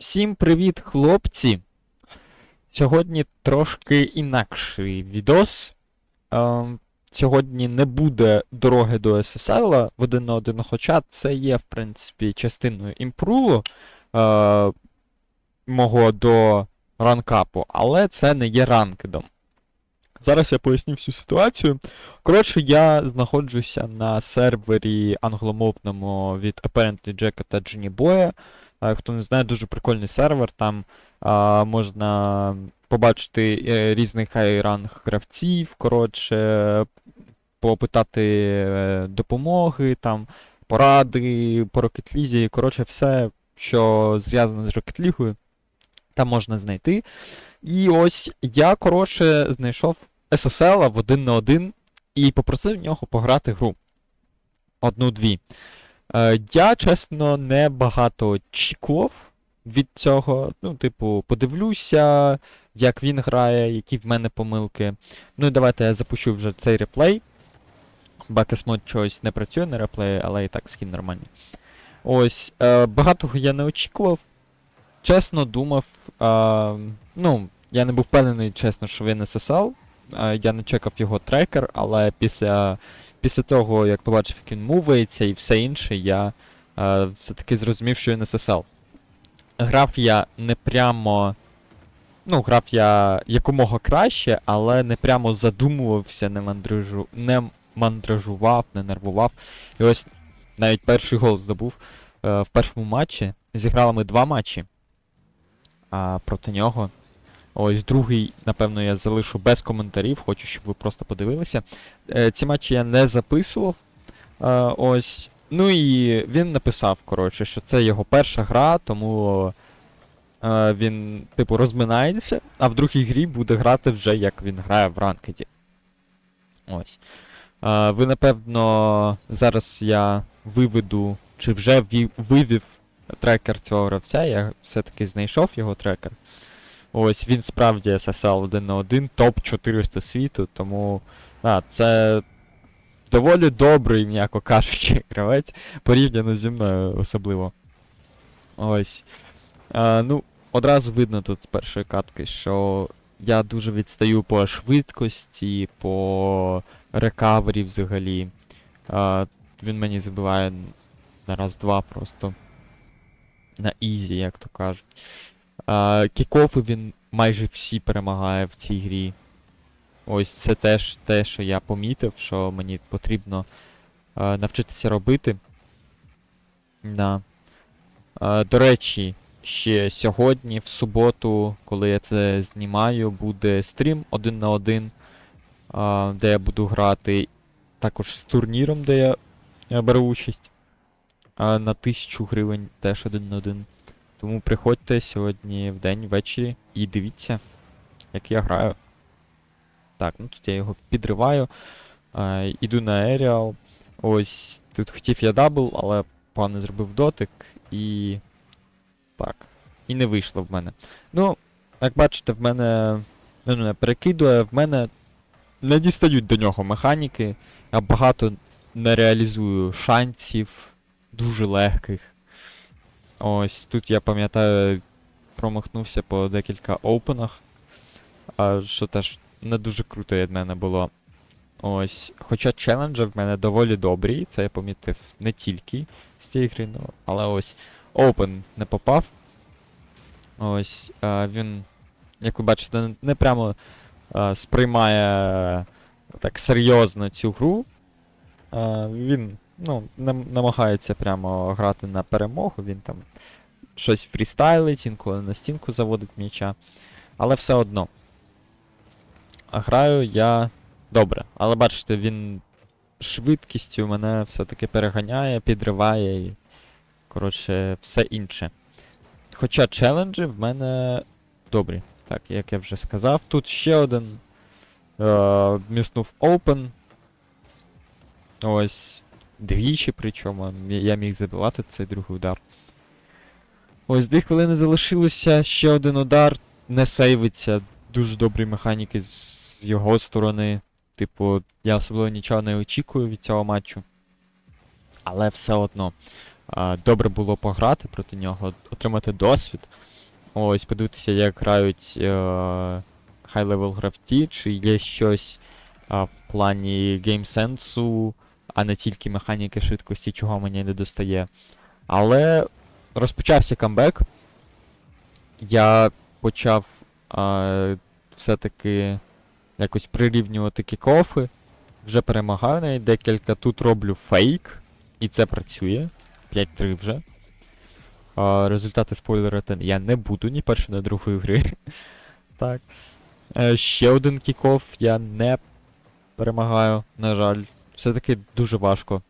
Всім привіт, хлопці! Сьогодні трошки інакший відос. Ем, сьогодні не буде дороги до SSL в один на один, хоча це є, в принципі, частиною імпруву е, мого до ранкапу, але це не є ранкедом. Зараз я поясню всю ситуацію. Коротше, я знаходжуся на сервері англомовному від Apparently Jack та Джині Боя. Хто не знає, дуже прикольний сервер. Там а, можна побачити е, різних хайранг гравців, коротше, попитати е, допомоги, там, поради по League, коротше, все, що зв'язано з League, там можна знайти. І ось я, коротше, знайшов SSL в один на один і попросив в нього пограти гру. Одну-дві. Е, я, чесно, не багато очікував від цього. Ну, типу, подивлюся, як він грає, які в мене помилки. Ну і давайте я запущу вже цей реплей. Бакесмод чогось не працює на реплеї, але і так скін нормальний. Ось, е, багатого я не очікував. Чесно думав. Е, ну, я не був впевнений, чесно, що він SSL. Е, я не чекав його трекер, але після після того, як побачив, як він мувається і все інше, я е, все-таки зрозумів, що він SSL. Грав я не прямо. Ну, грав я якомога краще, але не прямо задумувався, не мандражу... не мандражував, не нервував. І ось навіть перший гол здобув е, в першому матчі. Зіграли ми два матчі а, проти нього. Ось другий, напевно, я залишу без коментарів, хочу, щоб ви просто подивилися. Е, ці матчі я не записував. Е, ось. Ну і він написав, коротше, що це його перша гра, тому е, він, типу, розминається, а в другій грі буде грати вже як він грає в ранкеді. Ось. Ви, напевно, зараз я виведу, чи вже вивів трекер цього гравця, я все-таки знайшов його трекер. Ось він справді SSL 1 на 1, топ 400 світу, тому а, це доволі добрий, м'яко кажучи, гравець, порівняно зі мною особливо. Ось. А, ну, одразу видно тут з першої катки, що я дуже відстаю по швидкості, по рекавері взагалі. А, він мені забиває на раз-два просто. На ізі, як то кажуть. Кікофи він майже всі перемагає в цій грі. Ось це теж те, що я помітив, що мені потрібно а, навчитися робити. Да. А, до речі, ще сьогодні, в суботу, коли я це знімаю, буде стрім один на один, а, де я буду грати також з турніром, де я, я беру участь. А, на 1000 гривень теж один на один. Тому приходьте сьогодні в день ввечері і дивіться, як я граю. Так, ну тут я його підриваю. Е, іду на Aerial. Ось тут хотів я дабл, але погано зробив дотик і. Так. І не вийшло в мене. Ну, як бачите, в мене. Ну, не перекидує, в мене не дістають до нього механіки. Я багато не реалізую шансів, дуже легких. Ось тут я пам'ятаю, промахнувся по декілька опенах, що теж не дуже круто від мене було. Ось. Хоча челенджі в мене доволі добрі, це я помітив не тільки з цієї гри, ну, але ось Open не попав. Ось. А, він, як ви бачите, не, прямо а, сприймає так серйозно цю гру. А, він ну, нам, намагається прямо грати на перемогу, він там щось фрістайлить, інколи на стінку заводить м'яча. Але все одно. Граю я добре. Але бачите, він швидкістю мене все-таки переганяє, підриває і. Коротше, все інше. Хоча челенджі в мене добрі. Так, як я вже сказав. Тут ще один. Е, міснув Open. Ось. Двічі, причому я міг забивати цей другий удар. Ось дві хвилини залишилося, ще один удар не сейвиться. Дуже добрі механіки з його сторони. Типу, я особливо нічого не очікую від цього матчу. Але все одно. добре було пограти проти нього, отримати досвід. Ось, подивитися, як грають хай-левел гравці, чи є щось в плані геймсенсу, а не тільки механіки швидкості, чого мені не достає. Але розпочався камбек. Я почав все-таки якось прирівнювати кікофи. Вже перемагаю навіть декілька. Тут роблю фейк, і це працює. 5-3 вже. А, результати спойлерити я не буду ні першої, ні другої гри. так. Е, ще один кікоф я не перемагаю, на жаль. Все-таки дуже важко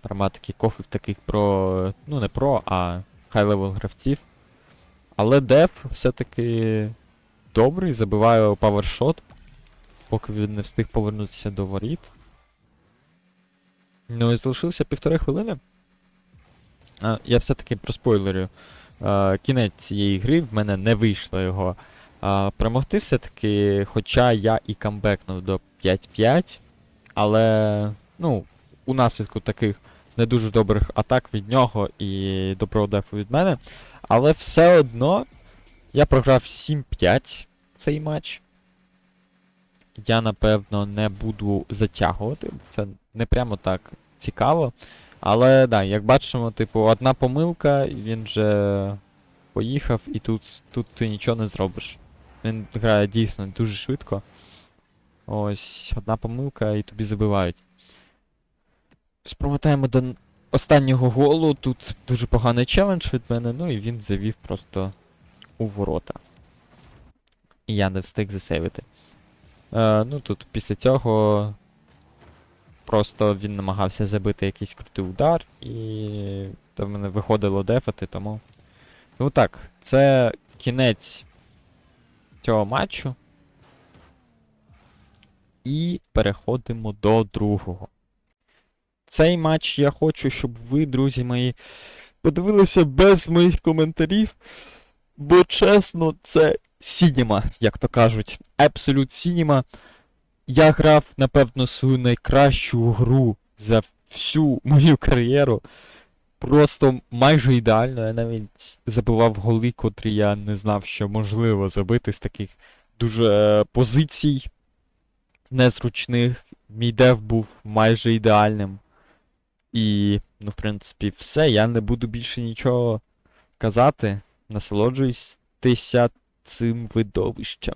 перемагати кікофи в таких про. Ну не про, а хай-левел гравців. Але Деп все-таки добрий, забиваю павершот, поки він не встиг повернутися до воріт. Ну і залишилося півтори хвилини. А, я все-таки проспойлерю. А, кінець цієї гри в мене не вийшло його а, перемогти все-таки, хоча я і камбекнув до 5-5, але ну, у наслідку таких не дуже добрих атак від нього і доброго дефу від мене. Але все одно я програв 7-5 цей матч. Я напевно не буду затягувати. Це не прямо так цікаво. Але да, як бачимо, типу, одна помилка, він вже поїхав, і тут, тут ти нічого не зробиш. Він грає дійсно дуже швидко. Ось, одна помилка і тобі забивають. Спромотаємо до останнього голу. Тут дуже поганий челендж від мене, ну і він завів просто у ворота. І я не встиг засейвити. Е, ну тут після цього просто він намагався забити якийсь крутий удар, і в мене виходило дефати, тому. Ну так, це кінець цього матчу. І переходимо до другого. Цей матч я хочу, щоб ви, друзі мої, подивилися без моїх коментарів. Бо чесно, це сінема, як то кажуть. Absolute сінема. Я грав, напевно, свою найкращу гру за всю мою кар'єру. Просто майже ідеально. Я навіть забивав голи, котрі я не знав, що можливо забити з таких дуже е, позицій незручних. Мій дев був майже ідеальним. І, ну, в принципі, все. Я не буду більше нічого казати. Насолоджуйтеся цим видовищем.